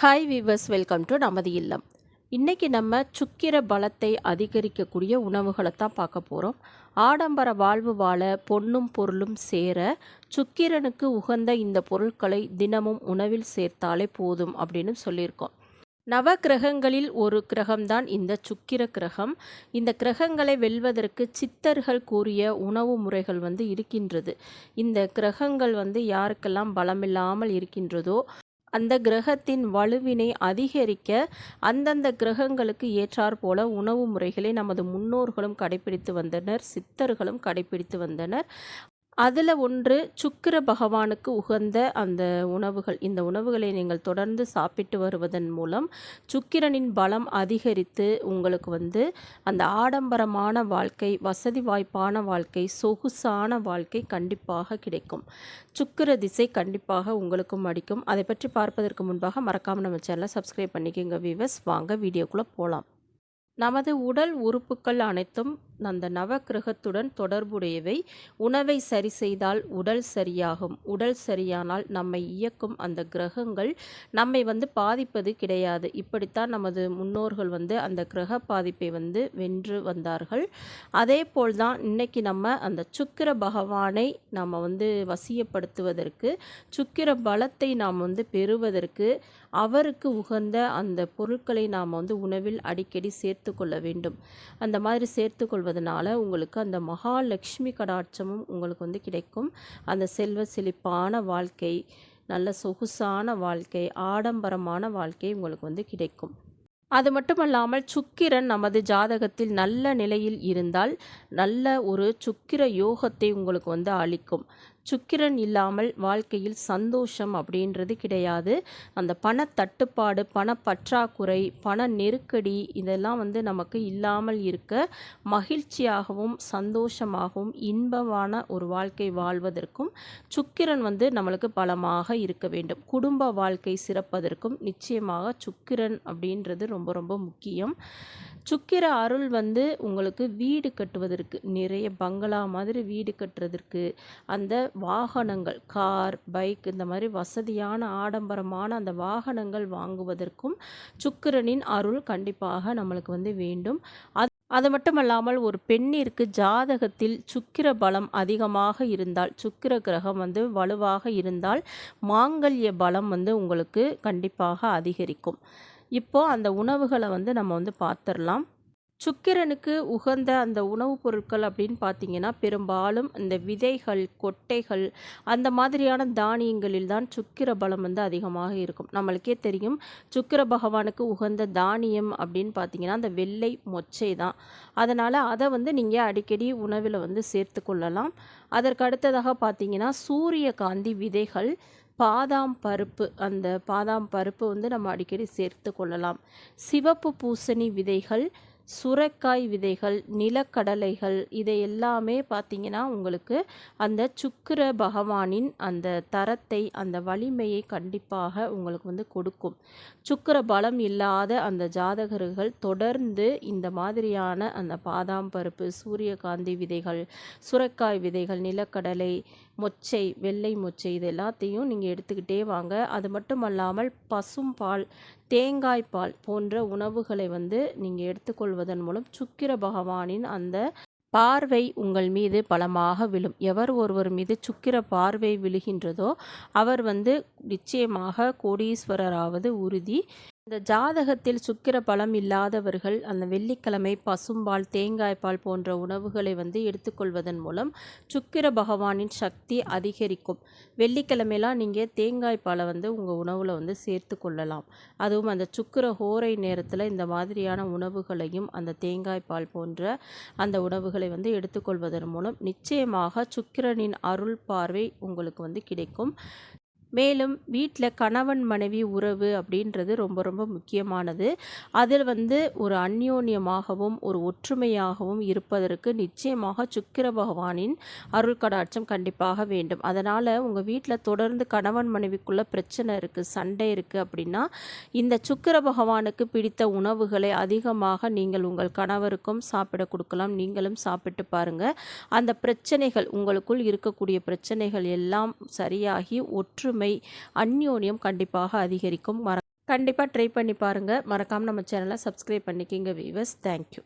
Hi viewers welcome to நமது இல்லம். இன்றைக்கி நம்ம சுக்கிர பலத்தை அதிகரிக்கக்கூடிய உணவுகளை தான் பார்க்க போகிறோம் ஆடம்பர வாழ்வு வாழ பொன்னும் பொருளும் சேர சுக்கிரனுக்கு உகந்த இந்த பொருட்களை தினமும் உணவில் சேர்த்தாலே போதும் அப்படின்னு சொல்லியிருக்கோம். நவ கிரகங்களில் ஒரு கிரகம்தான் இந்த சுக்கிர கிரகம். இந்த கிரகங்களை வெல்வதற்கு சித்தர்கள் கூறிய உணவு முறைகள் வந்து இருக்கின்றது. இந்த கிரகங்கள் வந்து யாருக்கெல்லாம் பலமில்லாமல் இருக்கின்றதோ அந்த கிரகத்தின் வலுவினை அதிகரிக்க அந்தந்த கிரகங்களுக்கு ஏற்றாற் போல உணவு முறைகளை நமது முன்னோர்களும் கடைபிடித்து வந்தனர் சித்தர்களும் கடைபிடித்து வந்தனர். அதில் ஒன்று சுக்கிர பகவானுக்கு உகந்த அந்த உணவுகள். இந்த உணவுகளை நீங்கள் தொடர்ந்து சாப்பிட்டு வருவதன் மூலம் சுக்கிரனின் பலம் அதிகரித்து உங்களுக்கு வந்து அந்த ஆடம்பரமான வாழ்க்கை வசதி வாய்ப்பான வாழ்க்கை சொகுசான வாழ்க்கை கண்டிப்பாக கிடைக்கும். சுக்கிர திசை கண்டிப்பாக உங்களுக்கும் அடிக்கும். அதை பற்றி பார்ப்பதற்கு முன்பாக மறக்காமல் நம்ம சேனலை சப்ஸ்கிரைப் பண்ணிக்கோங்க வீவர்ஸ் வாங்க வீடியோக்குள்ளே போகலாம் நமது உடல் உறுப்புக்கள் அனைத்தும் அந்த நவக்கிரகத்துடன் தொடர்புடையவை. உணவை சரி செய்தால் உடல் சரியாகும். உடல் சரியானால் நம்மை இயக்கும் அந்த கிரகங்கள் நம்மை வந்து பாதிப்பது கிடையாது. இப்படித்தான் நமது முன்னோர்கள் வந்து அந்த கிரக பாதிப்பை வந்து வென்று வந்தார்கள். அதே போல்தான் இன்னைக்கு நம்ம அந்த சுக்கிர பகவானை நாம் வந்து வசியப்படுத்துவதற்கு சுக்கிர பலத்தை நாம் வந்து பெறுவதற்கு அவருக்கு உகந்த அந்த பொருட்களை நாம் வந்து உணவில் அடிக்கடி சேர்த்து கொள்ள வேண்டும். அந்த மாதிரி சேர்த்து கொள்வதனால உங்களுக்கு அந்த மகாலட்சுமி கடாட்சமும் உங்களுக்கு வந்து கிடைக்கும். அந்த செல்வ செழிப்பான வாழ்க்கை நல்ல சொகுசான வாழ்க்கை ஆடம்பரமான வாழ்க்கை உங்களுக்கு வந்து கிடைக்கும். அது மட்டுமல்லாமல் சுக்கிரன் நமது ஜாதகத்தில் நல்ல நிலையில் இருந்தால் நல்ல ஒரு சுக்கிர யோகத்தை உங்களுக்கு வந்து அளிக்கும். சுக்கிரன் இல்லாமல் வாழ்க்கையில் சந்தோஷம் அப்படின்றது கிடையாது. அந்த பண தட்டுப்பாடு பண பற்றாக்குறை பண நெருக்கடி இதெல்லாம் வந்து நமக்கு இல்லாமல் இருக்க மகிழ்ச்சியாகவும் சந்தோஷமாகவும் இன்பமான ஒரு வாழ்க்கை வாழ்வதற்கும் சுக்கிரன் வந்து நம்மளுக்கு பலமாக இருக்க வேண்டும். குடும்ப வாழ்க்கை சிறப்பதற்கும் நிச்சயமாக சுக்கிரன் அப்படின்றது ரொம்ப ரொம்ப முக்கியம். சுக்கிர அருள் வந்து உங்களுக்கு வீடு கட்டுவதற்கு நிறைய பங்களா மாதிரி வீடு கட்டுறதற்கு அந்த வாகனங்கள் கார் பைக் இந்த மாதிரி வசதியான ஆடம்பரமான அந்த வாகனங்கள் வாங்குவதற்கும் சுக்கிரனின் அருள் கண்டிப்பாக நம்மளுக்கு வந்து வேண்டும். அது அது மட்டுமல்லாமல் ஒரு பெண்ணிற்கு ஜாதகத்தில் சுக்கிர பலம் அதிகமாக இருந்தால் சுக்கிர கிரகம் வந்து வலுவாக இருந்தால் மாங்கல்ய பலம் வந்து உங்களுக்கு கண்டிப்பாக அதிகரிக்கும். இப்போது அந்த உணவுகளை வந்து நம்ம வந்து பார்த்துடலாம் சுக்கிரனுக்கு உகந்த அந்த உணவுப் பொருட்கள் அப்படின்னு பார்த்தீங்கன்னா பெரும்பாலும் இந்த விதைகள் கொட்டைகள் அந்த மாதிரியான தானியங்களில் தான் சுக்கிர பலம் வந்து அதிகமாக இருக்கும். நம்மளுக்கே தெரியும் சுக்கிர பகவானுக்கு உகந்த தானியம் அப்படின்னு பார்த்தீங்கன்னா அந்த வெள்ளை மொச்சை தான். அதனால் அதை வந்து நீங்கள் அடிக்கடி உணவில் வந்து சேர்த்து கொள்ளலாம். அதற்கு அடுத்ததாக பார்த்தீங்கன்னா சூரியகாந்தி விதைகள் பாதாம் பருப்பு அந்த பாதாம் பருப்பு வந்து நம்ம அடிக்கடி சேர்த்து கொள்ளலாம். சிவப்பு பூசணி விதைகள் சுரைக்காய் விதைகள் நிலக்கடலைகள் இதை எல்லாமே பார்த்திங்கன்னா உங்களுக்கு அந்த சுக்கிர பகவானின் அந்த தரத்தை அந்த வலிமையை கண்டிப்பாக உங்களுக்கு வந்து கொடுக்கும். சுக்கிர பலம் இல்லாத அந்த ஜாதகர்கள் தொடர்ந்து இந்த மாதிரியான அந்த பாதாம் பருப்பு சூரியகாந்தி விதைகள் சுரைக்காய் விதைகள் நிலக்கடலை மொச்சை வெள்ளை மொச்சை இது எல்லாத்தையும் நீங்கள் எடுத்துக்கிட்டே வாங்க. அது மட்டும் அல்லாமல் பசும் பால் தேங்காய் பால் போன்ற உணவுகளை வந்து நீங்கள் எடுத்துக்கொள்வதன் மூலம் சுக்கிர பகவானின் அந்த பார்வை உங்கள் மீது பலமாக விழும். எவர் ஒருவர் மீது சுக்கிர பார்வை விழுகின்றதோ அவர் வந்து நிச்சயமாக கோடீஸ்வரராவது உறுதி. இந்த ஜாதகத்தில் சுக்கிர பலம் இல்லாதவர்கள் அந்த வெள்ளிக்கிழமை பசும்பால் தேங்காய்பால் போன்ற உணவுகளை வந்து எடுத்துக்கொள்வதன் மூலம் சுக்கிர பகவானின் சக்தி அதிகரிக்கும். வெள்ளிக்கிழமையெல்லாம் நீங்கள் தேங்காய்பாலை வந்து உங்கள் உணவில் வந்து சேர்த்து கொள்ளலாம். அதுவும் அந்த சுக்கிர ஹோரை நேரத்தில் இந்த மாதிரியான உணவுகளையும் அந்த தேங்காய்பால் போன்ற அந்த உணவுகளை வந்து எடுத்துக்கொள்வதன் மூலம் நிச்சயமாக சுக்கிரனின் அருள் பார்வை உங்களுக்கு வந்து கிடைக்கும். மேலும் வீட்டில் கணவன் மனைவி உறவு அப்படின்றது ரொம்ப ரொம்ப முக்கியமானது. அதில் வந்து ஒரு அந்யோன்யமாகவும் ஒரு ஒற்றுமையாகவும் இருப்பதற்கு நிச்சயமாக சுக்கிர பகவானின் அருள் கடாட்சம் கண்டிப்பாக வேண்டும். அதனால் உங்கள் வீட்டில் தொடர்ந்து கணவன் மனைவிக்குள்ளே பிரச்சனை இருக்குது சண்டை இருக்குது அப்படின்னா இந்த சுக்கிர பகவானுக்கு பிடித்த உணவுகளை அதிகமாக நீங்கள் உங்கள் கணவருக்கும் சாப்பிட கொடுக்கலாம் நீங்களும் சாப்பிட்டு பாருங்கள் அந்த பிரச்சனைகள் உங்களுக்குள் இருக்கக்கூடிய பிரச்சனைகள் எல்லாம் சரியாகி ஒற்றுமை ஒற்றுமை அந்யோன்யம் கண்டிப்பாக அதிகரிக்கும். மற கண்டிப்பாக ட்ரை பண்ணி பாருங்கள் மறக்காமல் நம்ம சேனலை சப்ஸ்கிரைப் பண்ணிக்கிங்க வீவர்ஸ் தேங்க்யூ